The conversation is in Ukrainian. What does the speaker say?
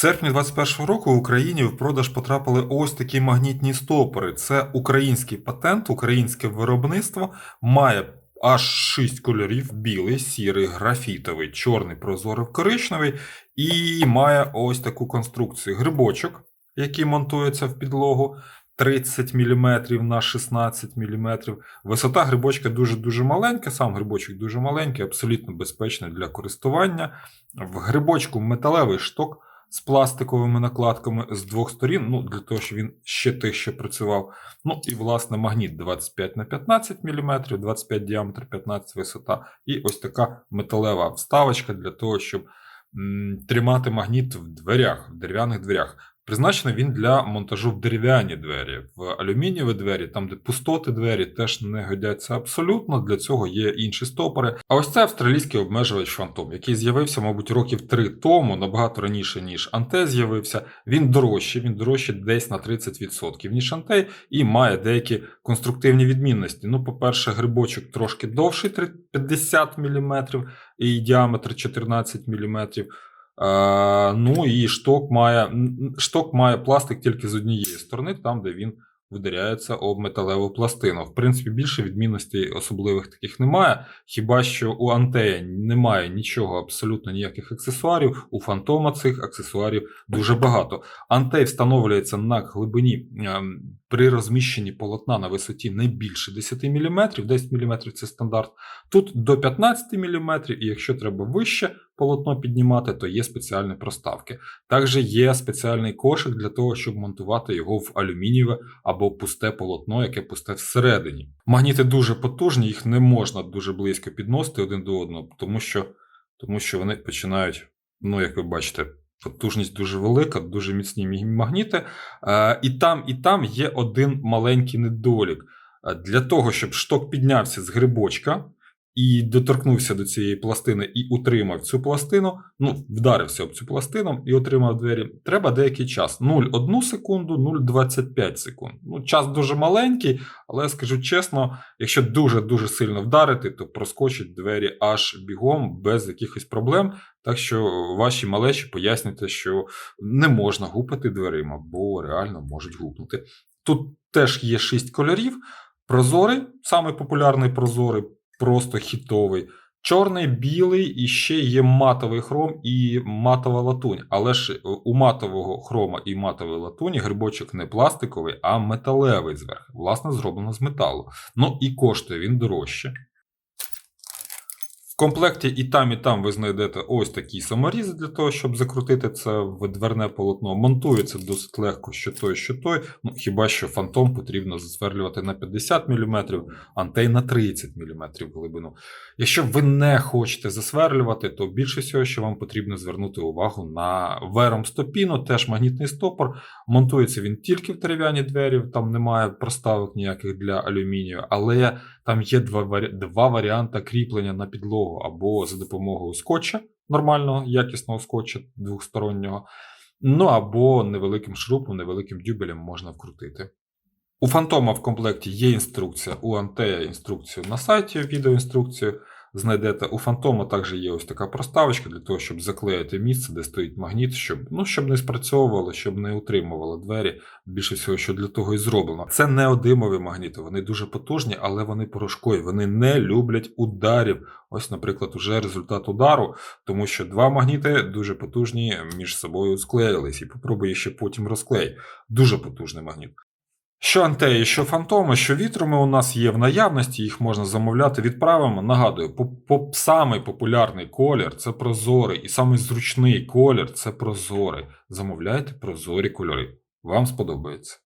серпні 2021 року в Україні в продаж потрапили ось такі магнітні стопори. Це український патент, українське виробництво має аж 6 кольорів: білий, сірий, графітовий, чорний, прозорий, коричневий, і має ось таку конструкцію: грибочок, який монтується в підлогу. 30 мм на 16 мм. Висота грибочка дуже-дуже маленька, сам грибочок дуже маленький, абсолютно безпечний для користування. В грибочку металевий шток з пластиковими накладками з двох сторін, ну, для того, щоб він ще тихше працював. Ну і власне магніт 25 на 15 мм, 25 діаметр, 15 висота. І ось така металева вставочка для того, щоб м, тримати магніт в дверях, в дерев'яних дверях. Призначений він для монтажу в дерев'яні двері, в алюмінієві двері, там, де пустоти двері, теж не годяться абсолютно. Для цього є інші стопори. А ось це австралійський обмежувач Phantom, який з'явився, мабуть, років три тому, набагато раніше, ніж Анте з'явився. Він дорожчий, він дорожчий десь на 30%, ніж Анте, і має деякі конструктивні відмінності. Ну, по-перше, грибочок трошки довший, 50 мм, і діаметр 14 мм. Ну і шток має, шток має пластик тільки з однієї сторони, там, де він вдаряється об металеву пластину. В принципі, більше відмінностей особливих таких немає. Хіба що у Антея немає нічого, абсолютно ніяких аксесуарів. У Фантома цих аксесуарів дуже багато. Антей встановлюється на глибині ем, при розміщенні полотна на висоті не більше 10 мм, 10 мм це стандарт. Тут до 15 мм, і якщо треба вище полотно піднімати, то є спеціальні проставки. Також є спеціальний кошик для того, щоб монтувати його в алюмінієве або пусте полотно, яке пусте всередині. Магніти дуже потужні, їх не можна дуже близько підносити один до одного, тому що, тому що вони починають, ну як ви бачите. Потужність дуже велика, дуже міцні магніти. Е, і там, і там є один маленький недолік. Е, Для того, щоб шток піднявся з грибочка і доторкнувся до цієї пластини і утримав цю пластину, ну, вдарився об цю пластину і отримав двері, треба деякий час. 0,1 секунду, 0,25 секунд. Ну, час дуже маленький, але скажу чесно, якщо дуже-дуже сильно вдарити, то проскочать двері аж бігом без якихось проблем. Так що ваші малечі пояснюйте, що не можна гупати дверима, бо реально можуть гупнути. Тут теж є шість кольорів. Прозорий, самий популярний прозорий, просто хітовий. Чорний, білий і ще є матовий хром і матова латунь. Але ж е, у матового хрома і матової латуні грибочок не пластиковий, а металевий зверху. Власне, зроблено з металу. Ну і коштує він дорожче. Комплекті і там, і там ви знайдете ось такі саморізи для того, щоб закрутити це в дверне полотно. Монтується досить легко, що той, що той. Ну, хіба що фантом потрібно засверлювати на 50 мм, антей на 30 мм глибину. Якщо ви не хочете засверлювати, то більше всього, що вам потрібно звернути увагу на вером стопіну, теж магнітний стопор. Монтується він тільки в дерев'яні двері, там немає проставок ніяких для алюмінію, але там є два, два варіанти кріплення на підлогу або за допомогою скотча, нормального, якісного скотча двохстороннього, ну або невеликим шрупом, невеликим дюбелем можна вкрутити. У Фантома в комплекті є інструкція, у Антея інструкцію на сайті, відеоінструкцію знайдете. У Фантома також є ось така проставочка для того, щоб заклеїти місце, де стоїть магніт, щоб, ну, щоб не спрацьовувало, щоб не утримувало двері. Більше всього, що для того і зроблено. Це неодимові магніти, вони дуже потужні, але вони порошкові, вони не люблять ударів. Ось, наприклад, уже результат удару, тому що два магніти дуже потужні між собою склеїлись, і попробуй ще потім розклей. Дуже потужний магніт. Що антеї, що фантоми, що вітруми у нас є в наявності, їх можна замовляти, відправимо. Нагадую, самий популярний колір це прозорий, і самий зручний колір це прозорий. Замовляйте прозорі кольори. Вам сподобається.